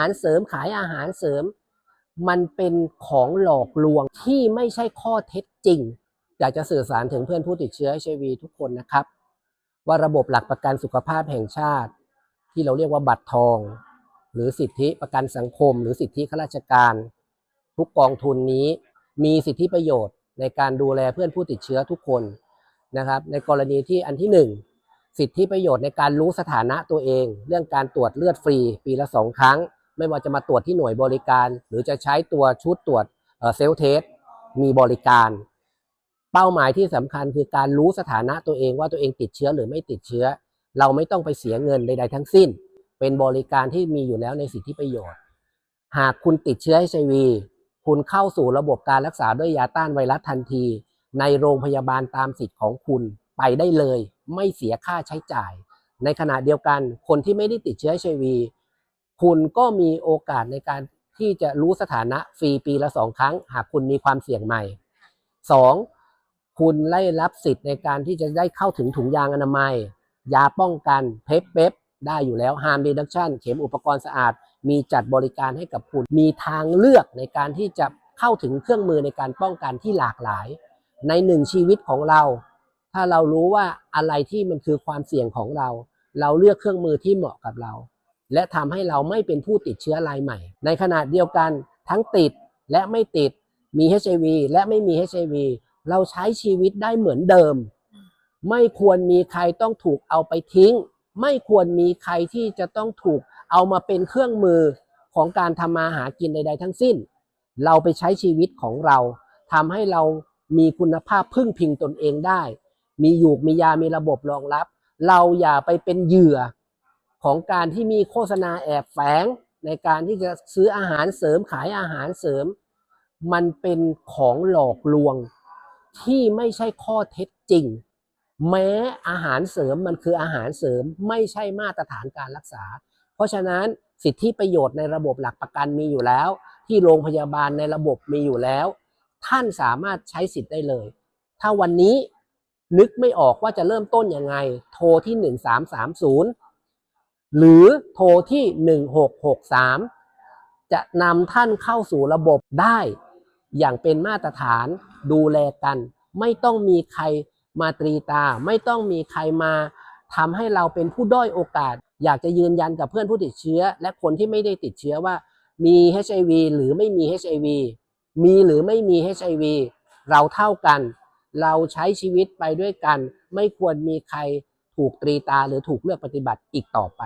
อาหารเสริมขายอาหารเสริม มันเป็นของหลอกลวงที่ไม่ใช่ข้อเท็จจริง อยากจะสื่อสารถึงเพื่อนผู้ติดเชื้อ HIV ทุกคนนะครับ ว่าระบบหลักประกันสุขภาพแห่งชาติ ที่เราเรียกว่าบัตรทอง หรือสิทธิประกันสังคม หรือสิทธิข้าราชการ ทุกกองทุนนี้มีสิทธิประโยชน์ในการดูแลเพื่อนผู้ติดเชื้อทุกคนนะครับในกรณีที่อันที่หนึ่งสิทธิประโยชน์ในการรู้สถานะตัวเอง เรื่องการตรวจเลือดฟรี ปีละสองครั้ง ไม่ว่าจะมาตรวจที่หน่วยบริการ หรือจะใช้ตัวชุดตรวจเซลเทสมีบริการ เป้าหมายที่สำคัญคือการรู้สถานะตัวเองว่าตัวเองติดเชื้อหรือไม่ติดเชื้อ เราไม่ต้องไปเสียเงินใดๆทั้งสิ้น เป็นบริการที่มีอยู่แล้วในสิทธิประโยชน์ หากคุณติดเชื้อ HIV คุณเข้าสู่ระบบการรักษาด้วยยาต้านไวรัสทันที ในโรงพยาบาลตามสิทธิ์ของคุณไปได้เลย ไม่เสียค่าใช้จ่าย ในขณะเดียวกันคนที่ไม่ได้ติดเชื้อ HIV คุณก็มีโอกาสในการที่จะรู้สถานะฟรีปีละสองครั้ง หากคุณมีความเสี่ยงใหม่สองคุณได้รับสิทธิ์ในการที่จะได้เข้าถึงถุงยางอนามัย ยาป้องกันเพปเปปได้อยู่แล้ว harm reduction เข็มอุปกรณ์สะอาด มีจัดบริการให้กับคุณ มีทางเลือกในการที่จะเข้าถึงเครื่องมือในการป้องกันที่หลากหลาย ในหนึ่งชีวิตของเรา ถ้าเรารู้ว่าอะไรที่มันคือความเสี่ยงของเรา เราเลือกเครื่องมือที่เหมาะกับเรา และทำให้เราไม่เป็นผู้ติดเชื้อรายใหม่ ในขณะเดียวกันทั้งติดและไม่ติดมี HIV และไม่มี HIV เราใช้ชีวิตได้เหมือนเดิม ไม่ควรมีใครต้องถูกเอาไปทิ้ง ไม่ควรมีใครที่จะต้องถูกเอามาเป็นเครื่องมือของการทำมาหากินใด ๆ ทั้งสิ้น เราไปใช้ชีวิตของเราทำให้เรามีคุณภาพพึ่งพิงตนเองได้ มีอยู่มียามีระบบรองรับ เราอย่าไปเป็นเหยื่อ ของการที่มีโฆษณาแอบแฝงในการที่จะซื้ออาหารเสริมขายอาหารเสริม มันเป็นของหลอกลวงที่ไม่ใช่ข้อเท็จจริง แม้อาหารเสริมมันคืออาหารเสริมไม่ใช่มาตรฐานการรักษา เพราะฉะนั้นสิทธิประโยชน์ในระบบหลักประกันมีอยู่แล้ว ที่โรงพยาบาลในระบบมีอยู่แล้ว ท่านสามารถใช้สิทธิ์ได้เลย ถ้าวันนี้นึกไม่ออกว่าจะเริ่มต้นยังไง โทรที่ 1330 หรือโทรที่ 1663 จะนำท่านเข้าสู่ระบบได้อย่างเป็นมาตรฐานดูแลกัน ไม่ต้องมีใครมาตรีตา ไม่ต้องมีใครมาทำให้เราเป็นผู้ด้อยโอกาส อยากจะยืนยันกับเพื่อนผู้ติดเชื้อ และคนที่ไม่ได้ติดเชื้อว่า มี HIV หรือไม่มี HIV มีหรือไม่มี HIV เราเท่ากัน เราใช้ชีวิตไปด้วยกัน ไม่ควรมีใคร ถูกตรีตาหรือถูกเลือกปฏิบัติอีกต่อไป